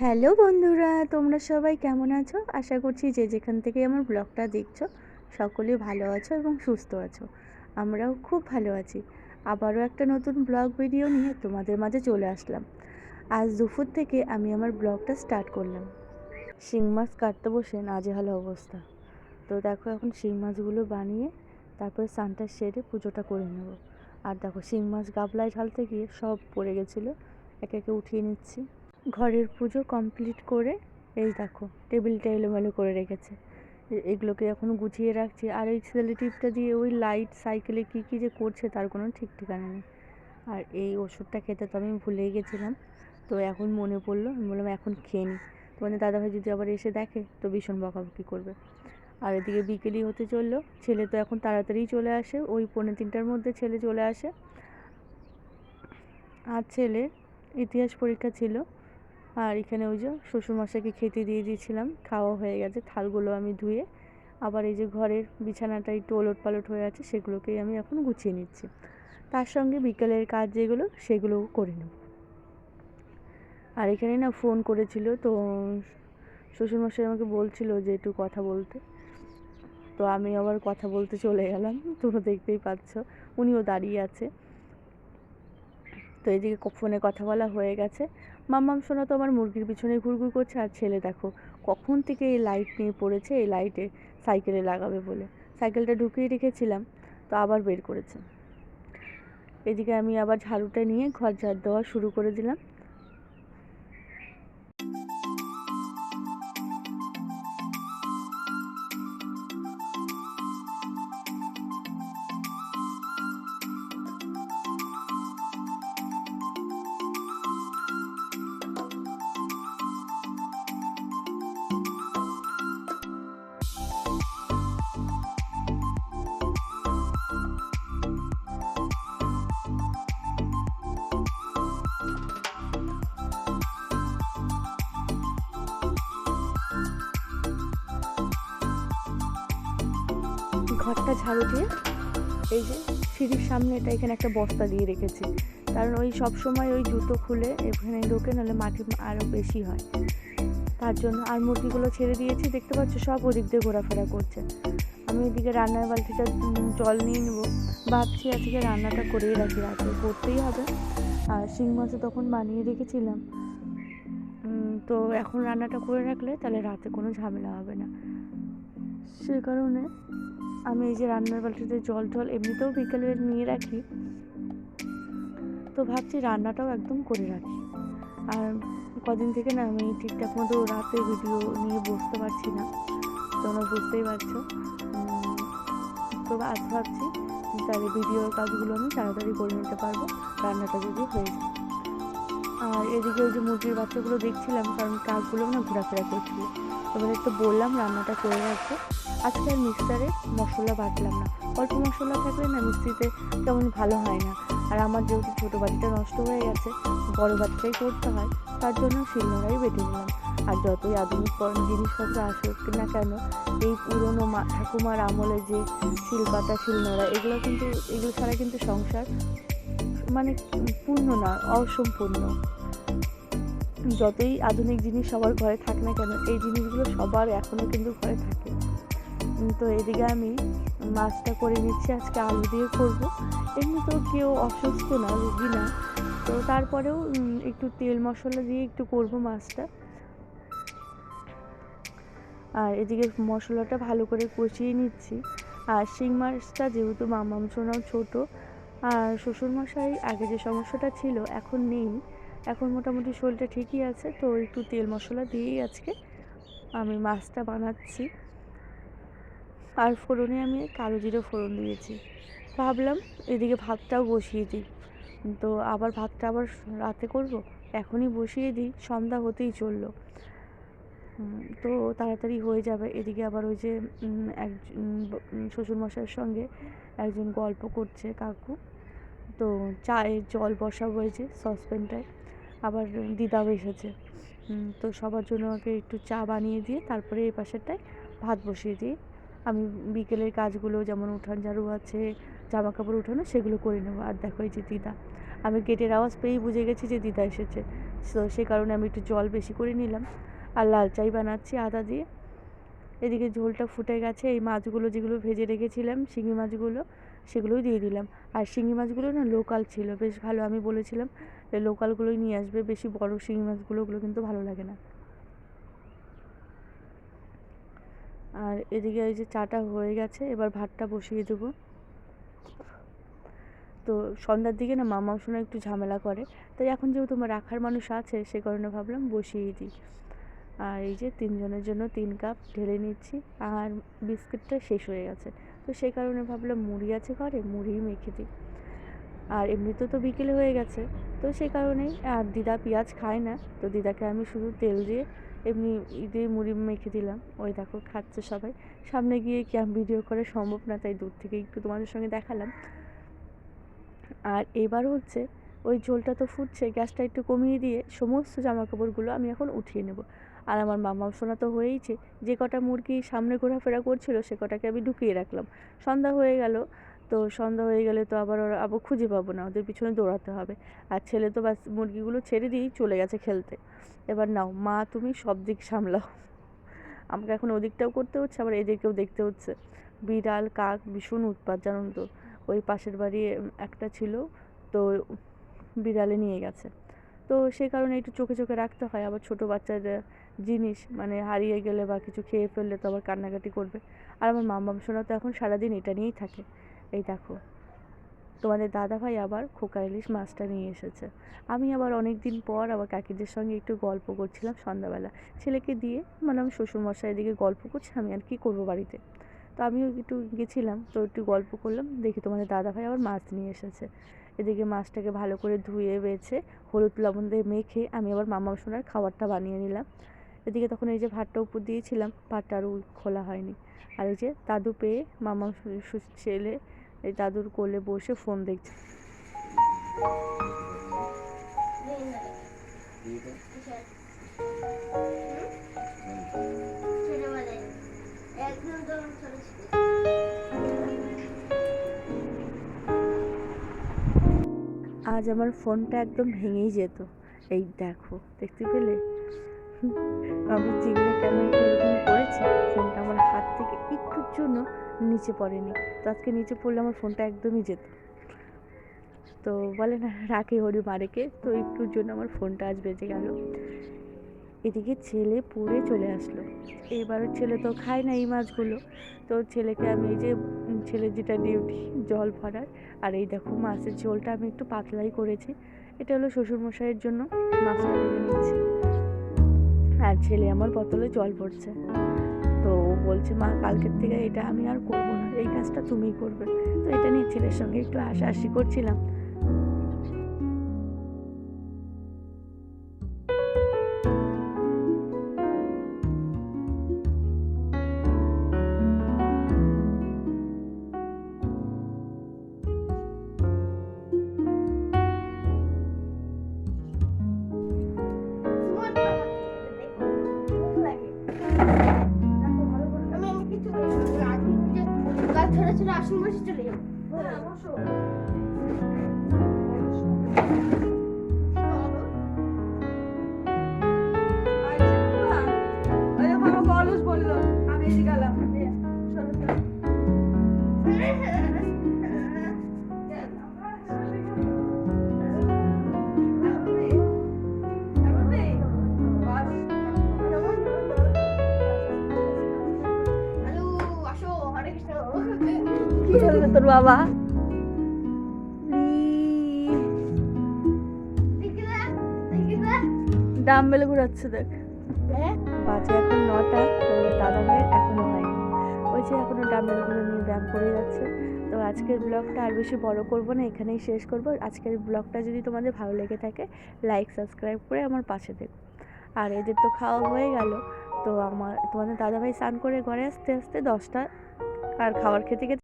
Hello বন্ধুরা, তোমরা সবাই কেমন আছো? আশা করছি যে যেখান থেকে আমার ব্লগটা দেখছ, সকলে ভালো আছো এবং সুস্থ আছো। আমরাও খুব ভালো আছি। আবারও একটা নতুন ব্লগ ভিডিও নিয়ে তোমাদের মাঝে চলে আসলাম। আজ দুপুর থেকে আমি আমার ব্লগটা স্টার্ট করলাম। শিং মাছ কাটতে বসে নাজেহাল অবস্থা। তো দেখো এখন শিং মাছগুলো বানিয়ে তারপরে সানটা সেরে পুজোটা করে নেব। আর দেখো শিং মাছ গাবলায় ঢালতে গিয়ে সব পড়ে গেছিল। একে একে উঠিয়ে নিচ্ছি। ঘরের পুজো কমপ্লিট করে এই দেখো টেবিলটা এলোমেলো করে রেখেছে। এগুলোকে এখন গুছিয়ে রাখছি। আর এই সেলোটিপটা দিয়ে ওই লাইট সাইকেলে কী কী যে করছে তার কোনো ঠিক ঠিকানা নেই। আর এই ওষুধটা খেতে তো আমি ভুলেই গেছিলাম। তো এখন মনে পড়ল, আমি বললাম এখন খেয়ে নিই তোমাদের দাদাভাই যদি আবার এসে দেখে তো ভীষণ বকাবকি করবে। আর এদিকে বিকেলই হতে চলল। ছেলে তো এখন তাড়াতাড়ি চলে আসে, ওই পৌনে তিনটার মধ্যে ছেলে চলে আসে। আর ছেলে ইতিহাস পরীক্ষা ছিল, আর এখানে ওই যে শ্বশুরমশাইকে খেতে দিয়ে দিয়েছিলাম, খাওয়া হয়ে গেছে, থালগুলো আমি ধুয়ে। আবার এই যে ঘরের বিছানাটা একটু ওলট পালট হয়ে আছে, সেগুলোকেই আমি এখন গুছিয়ে নিচ্ছি। তার সঙ্গে বিকেলের কাজ যেগুলো, সেগুলোও করে নেব। আর এখানে না ফোন করেছিল, তো শ্বশুরমশাই আমাকে বলছিল যে একটু কথা বলতে। তো আমি আবার কথা বলতে চলে গেলাম, তোমরা দেখতেই পাচ্ছ, উনিও দাঁড়িয়ে আছে। তো এদিকে ফোনে কথা বলা হয়ে গেছে। মাম্মাম শোনা তো, আমার মুরগির পিছনে ঘুরঘুর করছে, আর ছেলে দেখো, কখন থেকে এই লাইট নিয়ে পড়েছে, এই লাইটে সাইকেলে লাগাবে বলে। সাইকেলটা ঢুকিয়ে রেখেছিলাম, তো আবার বের করেছে। এদিকে আমি আবার ঝাড়ুটা নিয়ে ঘর ঝাড় দেওয়া শুরু করে দিলাম। ঘরটা ঝাড়ু দিয়ে এই যে সিঁড়ির সামনে এটা এখানে একটা বস্তা দিয়ে রেখেছি। কারণ ওই সব সময় ওই জুতো খুলে এখানে ঢোকে, নাহলে মাটি আরও বেশি হয়। তার জন্য আর মুরগিগুলো ছেড়ে দিয়েছি, দেখতে পাচ্ছ সব ওদিক দিয়ে ঘোরাফেরা করছে। আমি এদিকে রান্নার বালতিটা জল নিয়ে নেব। ভাবছি আজকে রান্নাটা করেই রাখি রাতে করতেই হবে। আর শিং মাছও তখন বানিয়ে রেখেছিলাম। তো এখন রান্নাটা করে রাখলে তাহলে রাতে কোনো ঝামেলা হবে না। সে কারণে আমি এই যে রান্নার বালতিতে জল টল এমনিতেও বিকেলে নিয়ে রাখি। তো ভাবছি রান্নাটাও একদম করে রাখি। আর কদিন থেকে না আমি ঠিকঠাক মতো রাতে ভিডিও নিয়ে বসতে পারছি না। তোমরা বুঝতেই পারছ। তো আজ ভাবছি তাহলে ভিডিওর কাজগুলো আমি তাড়াতাড়ি করে নিতে পারব। রান্নাটা যদি হয়ে যায়। আর এদিকে ওই যে মুরগির বাচ্চাগুলো দেখছিলাম, কারণ কাজগুলো না ঘোরাফেরা করছিল। তোমাদের তো বললাম রান্নাটা করে রাখব। আজকে আর মিক্সারে মশলা বাটলাম না। অল্প মশলা থাকলে না মিক্সিতে তেমন ভালো হয় না। আর আমার যেহেতু ছোটো বাটিটা নষ্ট হয়ে গেছে, বড় বাটিটাই করতে হয়, তার জন্য শিলনোড়াই বেটে নিলাম। আর যতই আধুনিক জিনিসপত্র আসুক না কেন, এই পুরনো মা ঠাকুমার আমলে যে শিলপাতা, শিলনোড়া, এগুলো কিন্তু এগুলো ছাড়া কিন্তু সংসার মানে পূর্ণ না অসম্পূর্ণ। যতই আধুনিক জিনিস সবার ঘরে থাক না কেন, এই জিনিসগুলো সবার এখনও কিন্তু ঘরে থাকে। তো এদিকে আমি মাছটা করে নিচ্ছি, আজকে আলু দিয়ে করব। এমনিতেও কেউ অসুস্থ না, রুগী না। তো তারপরেও একটু তেল মশলা দিয়ে একটু করব মাছটা। আর এদিকে মশলাটা ভালো করে কষিয়ে নিচ্ছি। আর শিং মাছটা যেহেতু মামাম সোনাও ছোটো, আর শ্বশুরমশাই আগে যে সমস্যাটা ছিল এখন নেই। এখন মোটামুটি শরীরটা ঠিকই আছে, তো একটু তেল মশলা দিয়েই আজকে আমি মাছটা বানাচ্ছি। আর ফোড়নে আমি কালো জিরে ফোড়ন দিয়েছি। ভাবলাম এদিকে ভাতটাও বসিয়ে দিই। তো আবার ভাতটা আবার রাতে করব? এখনই বসিয়ে দিই, সন্ধ্যা হতেই চলল। তো তাড়াতাড়ি হয়ে যাবে। এদিকে আবার ওই যে এক শ্বশুরমশাইয়ের সঙ্গে একজন গল্প করছে কাকু। তো চায়ের জল বসা হয়েছে সসপ্যানটায়। আবার দিদাও এসেছে। তো সবার জন্য আগে একটু চা বানিয়ে দিয়ে তারপরে এই পাশেরটায় ভাত বসিয়ে দিই। আমি বিকেলের কাজগুলো যেমন উঠান ঝাড়ু আছে জামা কাপড় উঠানো, সেগুলো করে নেব। আর দেখো এই যে দিদা। আমি গেটের আওয়াজ পেয়েই বুঝে গেছি যে দিদা এসেছে। তো সে কারণে আমি একটু জল বেশি করে নিলাম। আর লাল চাই বানাচ্ছি আদা দিয়ে। এদিকে ঝোলটা ফুটে গেছে। এই মাছগুলো যেগুলো ভেজে রেখেছিলাম, শিঙি মাছগুলো, সেগুলোই দিয়ে দিলাম। আর শিঙি মাছগুলো না লোকাল ছিল, বেশ ভালো। আমি বলেছিলাম যে লোকালগুলোই নিয়ে আসবে, বেশি বড় শিঙি মাছগুলো, ওগুলো কিন্তু ভালো লাগে না। আর এদিকে এই যে চাটা হয়ে গেছে, এবার ভাতটা বসিয়ে দেবো। তো সন্ধ্যার দিকে না মামা শোনা একটু ঝামেলা করে, তাই এখন যেহেতু আমার রাখার মানুষ আছে, সে কারণে ভাবলাম বসিয়ে দিই। আর এই যে তিনজনের জন্য তিন কাপ ঢেলে নিচ্ছি, আর বিস্কিটটা শেষ হয়ে গেছে। তো সেই কারণে ভাবলাম মুড়ি আছে ঘরে, মুড়িই মেখে দিই। আর এমনিতে তো বিকেলে হয়ে গেছে, তো সেই কারণেই, আর দিদা পেঁয়াজ খায় না, তো দিদাকে আমি শুধু তেল দিয়ে এমনি দিয়ে মুড়ি মেখে দিলাম। ওই দেখো, খাচ্ছে সবাই। সামনে গিয়ে কি আমি ভিডিও করা সম্ভব না, তাই দূর থেকে একটু তোমাদের সঙ্গে দেখালাম। আর এবার হচ্ছে, ওই ঝোলটা তো ফুটছে, গ্যাসটা একটু কমিয়ে দিয়ে সমস্ত জামা কাপড়গুলো আমি এখন উঠিয়ে নেব। আর আমার মামা, সোনা তো হয়েইছে যে কটা মুরগি সামনে ঘোরাফেরা করছিল, সে কটাকে আমি ঢুকিয়ে রাখলাম। সন্ধ্যা হয়ে গেল তো সন্ধ্যা হয়ে গেলে তো আবার ওরা, আবার খুঁজে পাবো না, ওদের পিছনে দৌড়াতে হবে। আর ছেলে তো বাস মুরগিগুলো ছেড়ে দিয়েই চলে গেছে খেলতে। এবার নাও, মা তুমি সব দিক সামলাও। আমাকে এখন ওদিকটাও করতে হচ্ছে, আবার এদিকেও দেখতে হচ্ছে। বিড়াল, কাক ভীষণ উৎপাত জানুন তো? ওই পাশের বাড়ি একটা ছিল, তো বিড়ালে নিয়ে গেছে। তো সেই কারণে একটু চোখে চোখে রাখতে হয়, আবার ছোটো বাচ্চার জিনিস মানে হারিয়ে গেলে বা কিছু খেয়ে ফেললে তো আবার কান্নাকাটি করবে। আর আমার মামা সোনা তো এখন সারাদিন এটা নিয়েই থাকে। এই দেখো। তোমাদের দাদা ভাই আবার খোকা ইলিশ মাছটা নিয়ে এসেছে। আমি আবার অনেক দিন পর আবার কাকিদের সঙ্গে একটু গল্প করছিলাম সন্ধ্যাবেলা। ছেলেকে দিয়ে মানে আমি শ্বশুরমশাই এদিকে গল্প করছি, আমি আর কী করব বাড়িতে? তো আমিও একটু গেছিলাম, তো একটু গল্প করলাম, দেখি তোমাদের দাদা ভাই আবার মাছ নিয়ে এসেছে। এদিকে মাছটাকে ভালো করে ধুয়ে, বেছে, হলুদ লবণ দিয়ে মেখে আমি আবার মামা সোনার খাবারটা বানিয়ে নিলাম। এদিকে তখন এই যে ভাতটা উপর দিয়েছিলাম, ভাতটা আরও খোলা হয়নি। আর এই যে দাদু পেয়ে মামা ছেলে এই দাদুর কোলে বসে ফোন দেখছে। আজ আমার ফোনটা একদম ভেঙেই যেত। এই দেখো, দেখতে পেলে? আমি চিংড়ি ক্যামেরাটা এরকম করেছি? ফোনটা আমার হাত থেকে একটুর জন্য নিচে পড়েনি। তো আজকে নিচে পড়লে আমার ফোনটা একদমই যেত তো বলে না, রাখে হরি মারেকে। তো একটুর জন্য আমার ফোনটা আজ বেঁচে গেল। এদিকে ছেলে পড়ে চলে আসলো। এবার ছেলে তো খায় না এই মাছগুলো। তো ছেলেকে আমি এই যে ছেলে যেটা ডিউটি, জল ভরার, আর এই দেখো মাছের ঝোলটা আমি একটু পাতলাই করেছি। এটা হলো শ্বশুরমশাইয়ের জন্য মাছটা নিচ্ছি। আর ছেলে আমার বোতলে জল পড়ছে তো বলছে, মা, কালকের থেকে এটা আমি আর করব না। এই কাজটা তুমি করবে। তো এটা নিয়ে ছেলের সঙ্গে একটু হাসাহাসি করছিলাম। কি তোর বাবা। ডাম্বেল ঘুরাচ্ছে দেখ। বাজে এখন নটা তো দাদা ভাইয়ের এখনও হয়নি ওই যে এখনও ডাম্বেলগুলো নিয়ে ব্যায়াম করে যাচ্ছে। তো আজকের ব্লগটা আর বেশি বড় করব না, এখানেই শেষ করব। আজকের ব্লগটা যদি তোমাদের ভালো লেগে থাকে, লাইক, সাবস্ক্রাইব করে আমার পাশে দেখো আর এদের তো খাওয়া হয়ে গেল। তো আমার, তোমাদের দাদাভাই স্নান করে ঘরে আসতে আসতে দশটা, আর খাবার খেতে খেতে